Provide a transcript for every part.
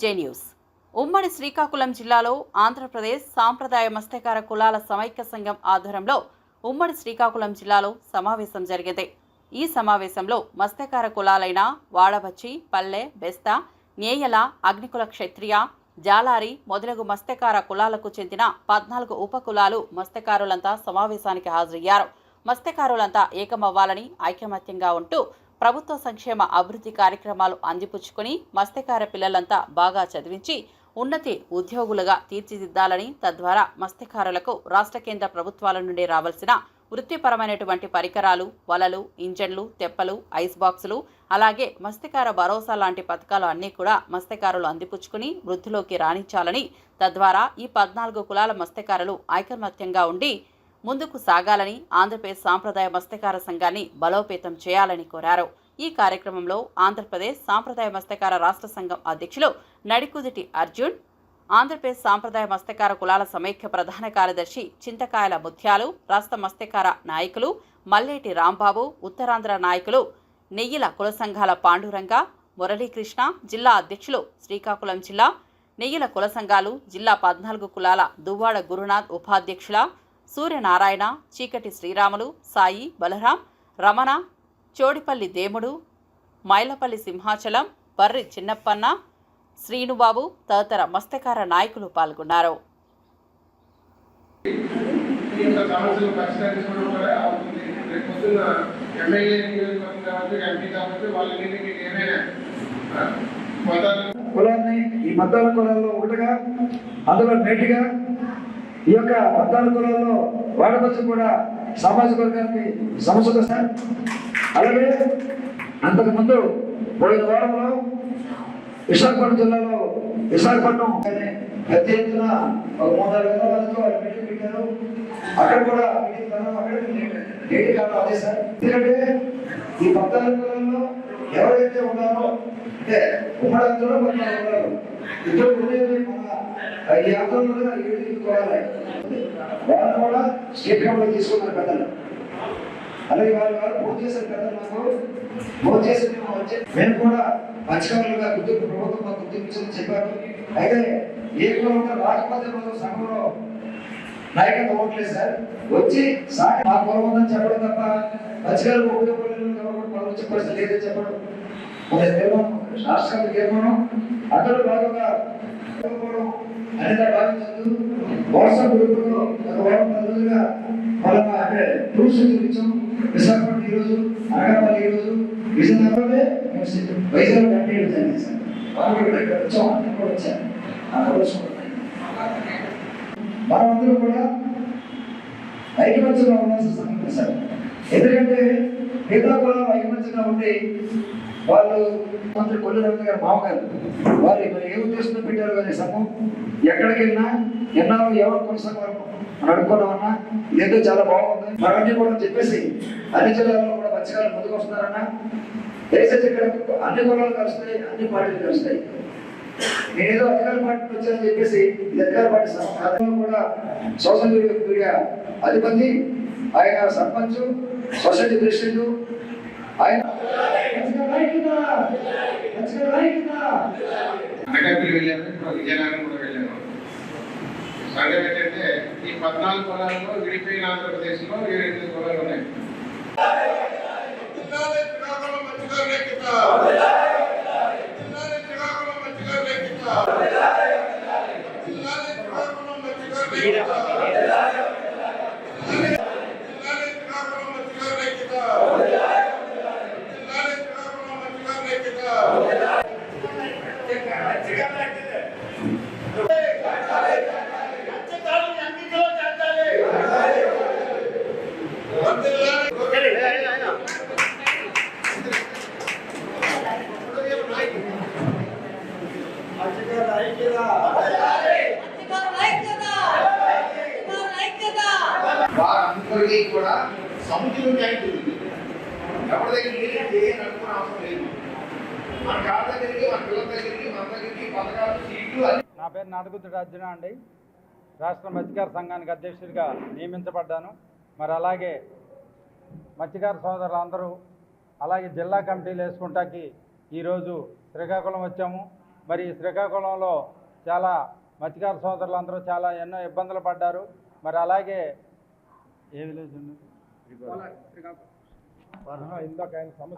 జే news. ఉమ్మడి శ్రీకాకుళం జిల్లాలో ఆంధ్రప్రదేశ్ సాంప్రదాయ మత్స్యకార కులాల సమైక్య సంఘం ఆధ్వర్యంలో ఉమ్మడి శ్రీకాకుళం జిల్లాలో సమావేశం జరిగింది. ఈ సమావేశంలో మత్స్యకార కులాలైన వాడబచ్చి పల్లె బెస్త నేయల అగ్నికుల క్షత్రియ జాలారి మొదలగు మత్స్యకార కులాలకు చెందిన పద్నాలుగు ఉపకులాలు మత్స్యకారులంతా సమావేశానికి హాజరయ్యారు. మత్స్యకారులంతా ఏకమవ్వాలని ఐకమత్యంగా ఉంటూ ప్రభుత్వ సంక్షేమ అభివృద్ధి కార్యక్రమాలు అందిపుచ్చుకుని మత్స్యకార పిల్లలంతా బాగా చదివించి ఉన్నతి ఉద్యోగులుగా తీర్చిదిద్దాలని తద్వారా మత్స్యకారులకు రాష్ట్ర కేంద్ర ప్రభుత్వాల నుండి రావాల్సిన వృత్తిపరమైనటువంటి పరికరాలు వలలు ఇంజన్లు తెప్పలు ఐస్ బాక్సులు అలాగే మత్స్యకార భరోసా లాంటి పథకాలు అన్నీ కూడా మత్స్యకారులు అందిపుచ్చుకుని వృద్ధిలోకి రాణించాలని తద్వారా ఈ పద్నాలుగు కులాల మత్స్యకారులు ఐకమత్యంగా ఉండి ముందుకు సాగాలని ఆంధ్రప్రదేశ్ సాంప్రదాయ మత్స్యకార సంఘాన్ని బలోపేతం చేయాలని కోరారు. ఈ కార్యక్రమంలో ఆంధ్రప్రదేశ్ సాంప్రదాయ మత్స్యకార రాష్ట్ర సంఘం అధ్యక్షులు నడికుదిటి అర్జున్ ఆంధ్రప్రదేశ్ సాంప్రదాయ మత్స్యకార కులాల సమైక్య ప్రధాన కార్యదర్శి చింతకాయల ముత్యాలు రాష్ట్ర మత్స్యకార నాయకులు మల్లేటి రాంబాబు ఉత్తరాంధ్ర నాయకులు నెయ్యిల కుల సంఘాల పాండురంగ మురళీకృష్ణ జిల్లా అధ్యక్షులు శ్రీకాకుళం జిల్లా నెయ్యిల కుల సంఘాలు జిల్లా పద్నాలుగు కులాల దువ్వాడ గురునాథ్ ఉపాధ్యక్షుల సూర్యనారాయణ చీకటి శ్రీరాములు సాయి బలరాం రమణ చోడిపల్లి దేముడు మైలపల్లి సింహాచలం బర్రి చిన్నప్పన్న శ్రీనుబాబు తదితర మత్స్యకార నాయకులు పాల్గొన్నారు. కులాన్ని ఈ మతాల కులాల్లో ఒకటిగా అందులో నేటిగా ఈ యొక్క పద్నాలుగు కులాల్లో వాడవచ్చు కూడా సామాజిక వర్గానికి సమస్యలు సార్. అలాగే అంతకుముందు పోయిన వారంలో విశాఖపట్నం జిల్లాలో విశాఖపట్నం పెద్ద ఎత్తున ఒక మూడు నాలుగు వందల మందితో వాళ్ళు మీటింగ్ పెట్టారు. అక్కడ కూడా మీటింగ్ అక్కడ నేటి కాలం అదే సార్. ఎందుకంటే ఈ పద్నాలుగు కులాల్లో ఎవరైతే ఉన్నారో అంటే ఉమ్మడి ఉన్నారు ఇద్దరు ఉండేది మన ఈ ఆంధ్రలో ఏడు ఎనిమిది వాళ్ళు కూడా స్టేట్ కమిటీ తీసుకున్నారు పెద్దలు. అలాగే వారు వారు పూర్తి చేశారు పెద్దలు మాకు. పూర్తి చేసి మేము వచ్చి మేము కూడా మత్స్యకారులుగా గుర్తింపు ప్రభుత్వం గుర్తింపు చెప్పారు. అయితే ఏ కులం రాకపోతే మనం సంఘంలో నాయకత్వం అవ్వట్లేదు సార్. వచ్చి సాయం మా పొలం ఉందని చెప్పడం తప్ప పచ్చికలు ఉపయోగపడలేదు కాబట్టి మనం వచ్చే పరిస్థితి లేదని చెప్పడం. ఒక తీర్మానం రాష్ట్రాల తీర్మానం. అందరూ బాగా అనేది భావించదు వరుస గ్రూపులో ఒక వారం పది రోజులుగా వాళ్ళ అంటే ప్రూఫ్స్ చూపించాం విశాఖపట్నం ఈ రోజు అనకాపల్లి ఈ రోజు. విజయనగరంలో వైజాగ్ అంటే జరిగింది సార్? వాళ్ళు కూడా ఇక్కడ వచ్చాం. అక్కడ కూడా వచ్చారు ఆ ఫోటోస్ మనమందరం కూడా ఐకమత్యంగా ఉండాల్సిన సమయం సార్. ఎందుకంటే మిగతా కూడా ఐకమత్యంగా ఉండి వాళ్ళు మంత్రి కొల్లు రంగ గారు మామగారు వారు మరి ఏ ఉద్దేశంతో పెట్టారు కానీ సంఘం? ఎక్కడికి వెళ్ళినా ఎన్నారో ఎవరు కొనసాగారు అని అనుకున్నామన్నా ఇదేదో చాలా బాగుంది. మరన్నీ కూడా చెప్పేసి అన్ని జిల్లాల్లో కూడా మంచిగా ముందుకు వస్తున్నారన్నా. దయచేసి ఇక్కడ అన్ని కులాలు కలుస్తాయి అన్ని పార్టీలు కలుస్తాయి. నేనేదో అధికార పార్టీ వచ్చానని చెప్పేసి ఇది అధికార పార్టీ సాధనలో కూడా సోషల్ మీడియా అధిపతి ఆయన సర్పంచ్ సొసైటీ ప్రెసిడెంట్ ఆయన. అనకాపల్లి వెళ్ళాను విజయనగరం కూడా వెళ్ళాను సంగతి ఏంటంటే ఈ పద్నాలుగు కులాల్లో విడిపోయిన ఆంధ్రప్రదేశ్లో ఏడు ఎనిమిది కులాలు ఉన్నాయి రేకిత జిల్లాలే శ్రీకాకుళం మంచిగా రేకిత జిల్లాలే శ్రీకాకుళం మంచిగా రేకిత జిల్లాలే శ్రీకాకుళం మంచిగా రేకిత అధికారుల ఐక్యత అధికారుల ఐక్యత వారందరికీ కూడా ఎవరి దగ్గర అవసరం లేదు మన కాళ్ళ దగ్గరికి మన పిల్లల దగ్గరికి మన దగ్గరికి పథకాలు సీట్లు నా పేరు నడుగుతుడు అర్జున అండి. రాష్ట్ర మత్స్యకార సంఘానికి అధ్యక్షుడిగా నియమించబడ్డాను. మరి అలాగే మత్స్యకార సోదరులందరూ అలాగే జిల్లా కమిటీలు వేసుకుంటాకి ఈరోజు శ్రీకాకుళం వచ్చాము. మరి శ్రీకాకుళంలో చాలా మత్స్యకార సోదరులందరూ చాలా ఎన్నో ఇబ్బందులు పడ్డారు. మరి అలాగే ఏ విలేజ్ ఉన్నది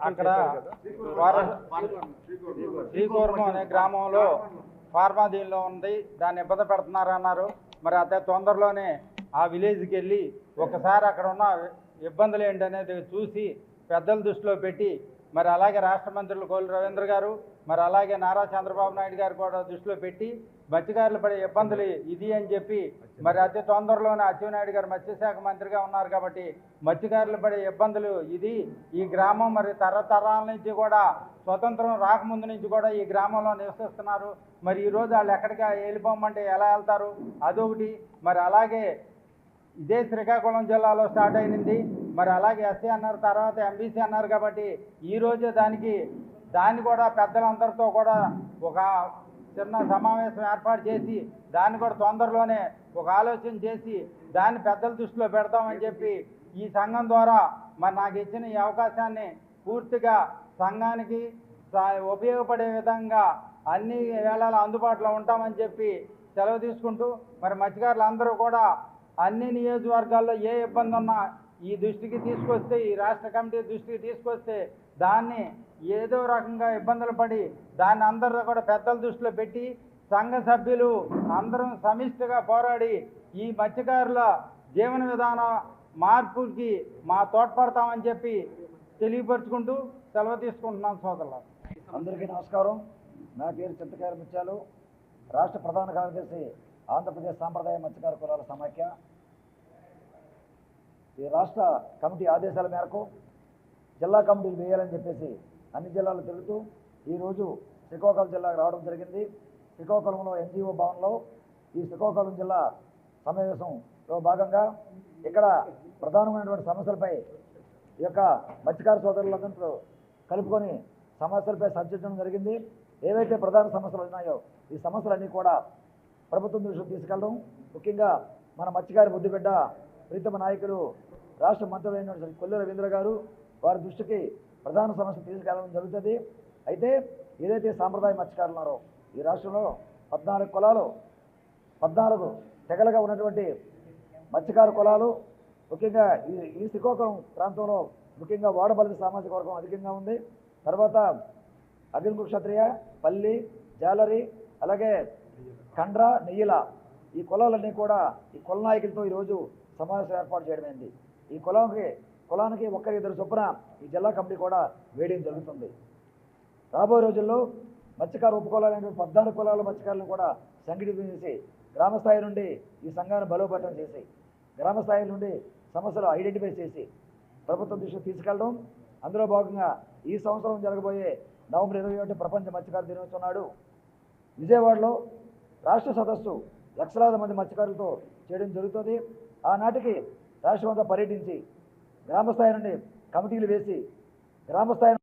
అక్కడ శ్రీకూర్మం అనే గ్రామంలో ఫార్మా దీనిలో ఉంది. దాన్ని ఇబ్బంది పెడుతున్నారు అన్నారు మరి అదే తొందరలోనే ఆ విలేజ్కి వెళ్ళి ఒకసారి అక్కడ ఉన్న ఇబ్బందులు ఏంటనేది చూసి పెద్దల దృష్టిలో పెట్టి మరి అలాగే రాష్ట్ర మంత్రులు కోలు రవీంద్ర గారు మరి అలాగే నారా చంద్రబాబు నాయుడు గారు కూడా దృష్టిలో పెట్టి మత్స్యకారులు పడే ఇబ్బందులు ఇది అని చెప్పి మరి అతి తొందరలోనే అచ్చెన్నాయుడు గారు మత్స్యశాఖ మంత్రిగా ఉన్నారు కాబట్టి మత్స్యకారులు పడే ఇబ్బందులు ఇది. ఈ గ్రామం మరి తరతరాల నుంచి కూడా స్వతంత్రం రాకముందు నుంచి కూడా ఈ గ్రామంలో నివసిస్తున్నారు. మరి ఈరోజు వాళ్ళు ఎక్కడికి వెళ్ళిపోమంటే ఎలా వెళ్తారు? అదొకటి. మరి అలాగే ఇదే శ్రీకాకుళం జిల్లాలో స్టార్ట్ అయింది మరి అలాగే ఎస్సీ అన్నారు తర్వాత ఎంబీసీ అన్నారు కాబట్టి ఈ రోజు దానికి దాన్ని కూడా పెద్దలందరితో కూడా ఒక చిన్న సమావేశం ఏర్పాటు చేసి దాన్ని కూడా తొందరలోనే ఒక ఆలోచన చేసి దాన్ని పెద్దల దృష్టిలో పెడతామని చెప్పి ఈ సంఘం ద్వారా మరి నాకు ఇచ్చిన ఈ అవకాశాన్ని పూర్తిగా సంఘానికి సా- ఉపయోగపడే విధంగా అన్ని వేళలా అందుబాటులో ఉంటామని చెప్పి సెలవు తీసుకుంటూ మరి మత్స్యకారులు అందరూ కూడా అన్ని నియోజకవర్గాల్లో ఏ ఇబ్బంది ఉన్నా ఈ దృష్టికి తీసుకొస్తే ఈ రాష్ట్ర కమిటీ దృష్టికి తీసుకొస్తే దాన్ని ఏదో రకంగా ఇబ్బందులు పడి దాన్ని అందరితో కూడా పెద్దల దృష్టిలో పెట్టి సంఘ సభ్యులు అందరం సమిష్టిగా పోరాడి ఈ మత్స్యకారుల జీవన విధాన మార్పుకి మా తోడ్పడతామని చెప్పి తెలియపరుచుకుంటూ సెలవు తీసుకుంటున్నాం సోదరులు అందరికీ నమస్కారం. నా పేరు చింతకాయల ముత్యాలు. రాష్ట్ర ప్రధాన కార్యదర్శి ఆంధ్రప్రదేశ్ సాంప్రదాయ మత్స్యకార కులాల సమాఖ్య. ఈ రాష్ట్ర కమిటీ ఆదేశాల మేరకు జిల్లా కమిటీలు వేయాలని చెప్పేసి అన్ని జిల్లాలు తిరుగుతూ ఈరోజు శ్రీకాకుళం జిల్లాకు రావడం జరిగింది. శ్రీకాకుళంలో ఎన్జిఓ భవన్లో ఈ శ్రీకాకుళం జిల్లా సమావేశంలో భాగంగా ఇక్కడ ప్రధానమైనటువంటి సమస్యలపై ఈ యొక్క మత్స్యకార సోదరులందరితో కలుపుకొని సమస్యలపై చర్చించడం జరిగింది. ఏవైతే ప్రధాన సమస్యలు ఉన్నాయో ఈ సమస్యలన్నీ కూడా ప్రభుత్వం దృష్టికి తీసుకెళ్ళడం. ముఖ్యంగా మన మత్స్యకారి ముద్దుబిడ్డ ప్రీతమ నాయకులు రాష్ట్ర మంత్రులైనటువంటి కొల్లు రవీంద్ర గారు వారి దృష్టికి ప్రధాన సమస్య తీసుకెళ్ళడం జరుగుతుంది. అయితే ఏదైతే సాంప్రదాయ మత్స్యకారులు ఉన్నారో ఈ రాష్ట్రంలో పద్నాలుగు కులాలు పద్నాలుగు తెగలుగా ఉన్నటువంటి మత్స్యకార కులాలు ముఖ్యంగా ఈ ఈ శ్రీకాకుళం ప్రాంతంలో ముఖ్యంగా వాడబలిత సామాజిక వర్గం అధికంగా ఉంది. తర్వాత అగ్నికు క్షత్రియ పల్లి జాలరి అలాగే కండ్ర నెయ్యిల ఈ కులాలన్నీ కూడా ఈ కుల నాయకులతో ఈరోజు సమావేశం ఏర్పాటు చేయడమైంది. ఈ కులానికి కులానికి ఒక్కరి ఇద్దరు చొప్పున ఈ జిల్లా కమిటీ కూడా వేయడం జరుగుతుంది. రాబోయే రోజుల్లో మత్స్యకార ఉపకులాలైన పద్నాలుగు కులాల మత్స్యకారులను కూడా సంఘటితం చేసి గ్రామ స్థాయి నుండి ఈ సంఘాన్ని బలోపేతం చేసి గ్రామ స్థాయి నుండి సమస్యలు ఐడెంటిఫై చేసి ప్రభుత్వం దృష్టికి తీసుకెళ్ళడం అందులో భాగంగా ఈ సంవత్సరం జరగబోయే నవంబర్ ఇరవై ఒకటి ప్రపంచ మత్స్యకార దినోత్సవం నాడు విజయవాడలో రాష్ట్ర సదస్సు లక్షలాది మంది మత్స్యకారులతో చేయడం జరుగుతుంది. ఆనాటికి రాష్ట్రమంతా పర్యటించి గ్రామస్థాయి నుండి కమిటీలు వేసి గ్రామస్థాయి